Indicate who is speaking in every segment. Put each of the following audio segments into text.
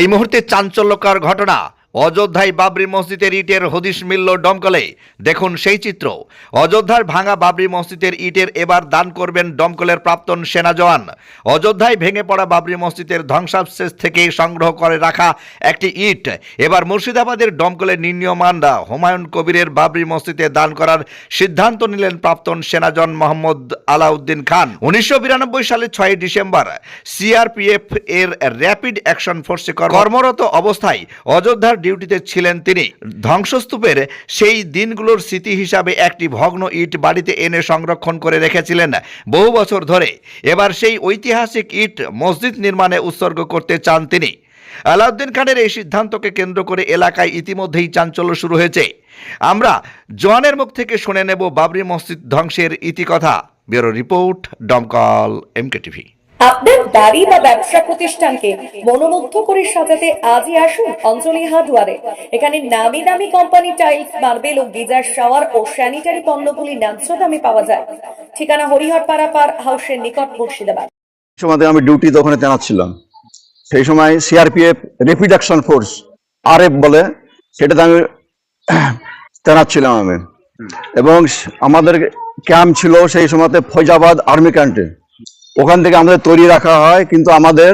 Speaker 1: এই মুহূর্তে চাঞ্চল্যকর ঘটনা। অযোধ্যায় বাবরি মসজিদের ইটের হদিশ মিলল ডমকলে দেখুন সেই চিত্র। অযোধ্যার ভাঙা বাবরি মসজিদের ইটের এবার দান করবেন ডমকলের প্রাক্তন সেনা জওয়ান। অযোধ্যায় ভেঙে পড়া বাবরি মসজিদের ধ্বংসাবশেষ থেকে সংগ্রহ করে রাখা একটি ইট। এবার মুর্শিদাবাদের দমকলের নির্ণীয়মানরা হুমায়ুন কবিরের বাবরি মসজিদে দান করার সিদ্ধান্ত নিলেন প্রাক্তন সেনা জওয়ান মোহাম্মদ আলাউদ্দিন খান। উনিশশো বিরানব্বই সালে ছয় ডিসেম্বর সিআরপিএফ এর র্যাপিড অ্যাকশন ফোর্সে কর- কর্মরত অবস্থায় অযোধ্যার ডিউটিতে ছিলেন তিনি। ধ্বংসস্তূপের সেই দিনগুলোর স্মৃতি হিসাবে একটি ভগ্ন ইট বাড়িতে এনে সংরক্ষণ করে রেখেছিলেন বহু বছর ধরে। এবার সেই ঐতিহাসিক ইট মসজিদ নির্মাণে উৎসর্গ করতে চান তিনি। আলাউদ্দিন খানের এই সিদ্ধান্তকে কেন্দ্র করে এলাকায় ইতিমধ্যেই চাঞ্চল্য শুরু হয়েছে। আমরা জওয়ানের মুখ থেকে শুনে নেব বাবরি মসজিদ ধ্বংসের ইতিকথা। Bureau report Domkal MK TV
Speaker 2: আপনার বাড়ি বা ব্যবসা প্রতিষ্ঠানকে মনোমুগ্ধ করে সাজাতে আজই আসুন অঞ্জলি হার্ডওয়ারে। এখানে নামি দামি কোম্পানি টাইলস মার্বেল ও গিজার শাওয়ার ও স্যানিটারি পণ্যগুলি ন্যায্য দামে পাওয়া যায়। ঠিকানা হরিহরপাড়া পার হাউসের নিকট মুর্শিদাবাদ।
Speaker 3: সময় আমি ডিউটি ওখানে তেনাত ছিলাম সেই সময় CRPF rapid action force RF বলে সেটাতে আমি তেনাত ছিলাম আমি এবং আমাদের ক্যাম্প ছিল সেই সময়তে ফৈজাবাদ আর্মি ক্যান্টে ওখান থেকে আমাদের তৈরি রাখা হয়, কিন্তু আমাদের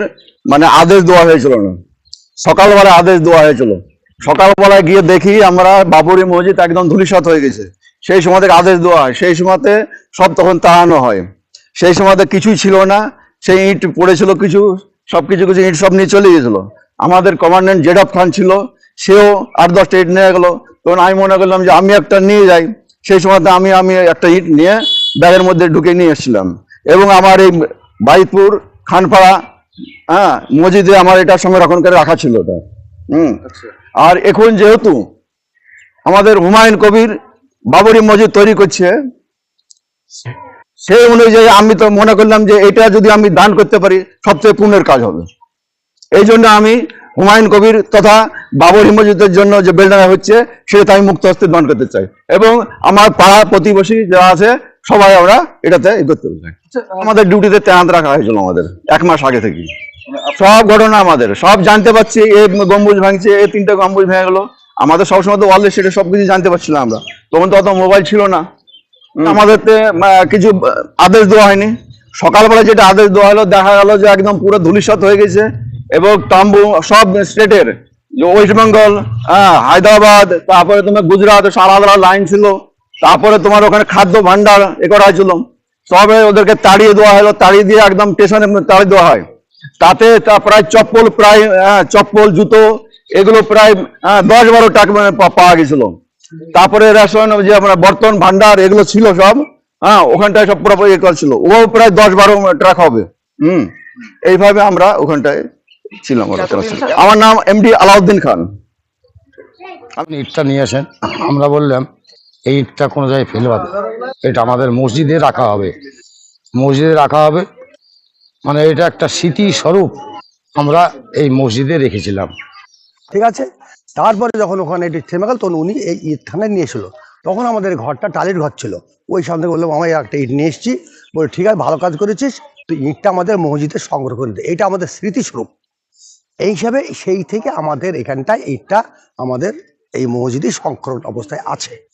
Speaker 3: মানে আদেশ দেওয়া হয়েছিল না। সকালবেলা আদেশ দেওয়া হয়েছিল। সকালবেলা গিয়ে দেখি আমরা বাবরি মসজিদ একদম ধুলিসাত হয়ে গেছে। সেই সময় থেকে আদেশ দেওয়া হয়। সেই সময়তে সব তখন তাড়ানো হয়। সেই সময়তে কিছুই ছিল না। সেই ইট পড়েছিল কিছু, সব কিছু কিছু ইট সব নিয়ে চলে গেছিল। আমাদের কমান্ডেন্ট জেডাব খান ছিল, সেও আট দশটা ইট নিয়ে গেলো। তখন আমি মনে করলাম যে আমি একটা নিয়ে যাই। সেই সময়তে আমি আমি একটা ইট নিয়ে ব্যাগের মধ্যে ঢুকে নিয়ে এসেছিলাম। এবং আমার এই বাইপুর খানপাড়া হ্যাঁ মসজিদে আমার এটা সংরক্ষণ করে রাখা ছিল ওটা। হুম। আর এখন যেহেতু আমাদের হুমায়ুন কবির বাবরি মসজিদ তৈরি করছে সেই অনুযায়ী আমি তো মনে করলাম যে এটা যদি আমি দান করতে পারি সবচেয়ে পুণ্যের কাজ হবে। এই জন্য আমি হুমায়ুন কবির তথা বাবরি মসজিদের জন্য যে বেলডাঙ্গা হচ্ছে সেটা আমি মুক্ত হস্তে দান করতে চাই। এবং আমার পাড়া প্রতিবেশী যারা আছে সবাই আমরা এটাতে করতে চাই। আমাদের ডিউটিতে তেনাত রাখা হয়েছিল আমাদের এক মাস আগে থেকে সব ঘটনা আমাদের সব জানতে পারছি এ গম্বুজ ভাঙছে এ তিনটা গম্বুজ ভেঙে গেলো। আমাদের সবসময় তো ওয়ার্ল্ড সেটা সবকিছু জানতে পারছিলাম আমরা। তখন তো অত মোবাইল ছিল না। আমাদের কিছু আদেশ দেওয়া হয়নি। সকালবেলা যেটা আদেশ দেওয়া হলো দেখা গেল যে একদম পুরো ধুলিসাত হয়ে গেছে এবং তাম্বু সব স্টেটের ওয়েস্ট বেঙ্গল হ্যাঁ হায়দ্রাবাদ তারপরে তোমার গুজরাট সারা আলাদা লাইন ছিল। তারপরে তোমার ওখানে খাদ্য ভান্ডার এ করা হয়েছিল। সবে ওদেরকে তাড়িয়ে দেওয়া হলো তাড়িয়ে দিয়ে একদম স্টেশনে তাড়িয়ে দেওয়া হয়। তাতে প্রায় চপ্পল প্রায় হ্যাঁ, চপ্পল জুতো এগুলো প্রায় হ্যাঁ, দশ বারো টাকা মানে পাওয়া গেছিল। তারপরে রেশন যে আমরা বর্তন ভান্ডার এগুলো ছিল সব হ্যাঁ ওখানটায় সব পুরোপুরি ইয়ে করা ছিল। ও প্রায় দশ বারো ট্রাক হবে। হুম এইভাবে আমরা ওখানটায় ছিলাম আমার নাম এমডি আলাউদ্দিন খান।
Speaker 4: আপনি ইটটা নিয়ে আসেন। আমরা বললাম এই কোনো জায়গায় ফেলবা। এটা আমাদের মসজিদে রাখা হবে। মসজিদে রাখা হবে। মানে এটা একটা স্মৃতি স্বরূপ আমরা এই মসজিদে রেখেছিলাম।
Speaker 5: ঠিক আছে? তারপরে যখন ওখানে এটি থেমে গেল, তখন উনি এই ইটখানে নিয়েছিল তখন আমাদের ঘরটা টালির ঘর ছিল। ওই সামনে বললাম আমার একটা ইট নিয়ে এসেছি। বলে, ঠিক আছে, ভালো কাজ করেছিস। তুই ইটটা আমাদের মসজিদে সংগ্রহ করে দে। এটা আমাদের স্মৃতিস্বরূপ। এই হিসাবে সেই থেকে আমাদের এখানটায় ইটটা আমাদের এই মসজিদে সংকলন অবস্থায় আছে।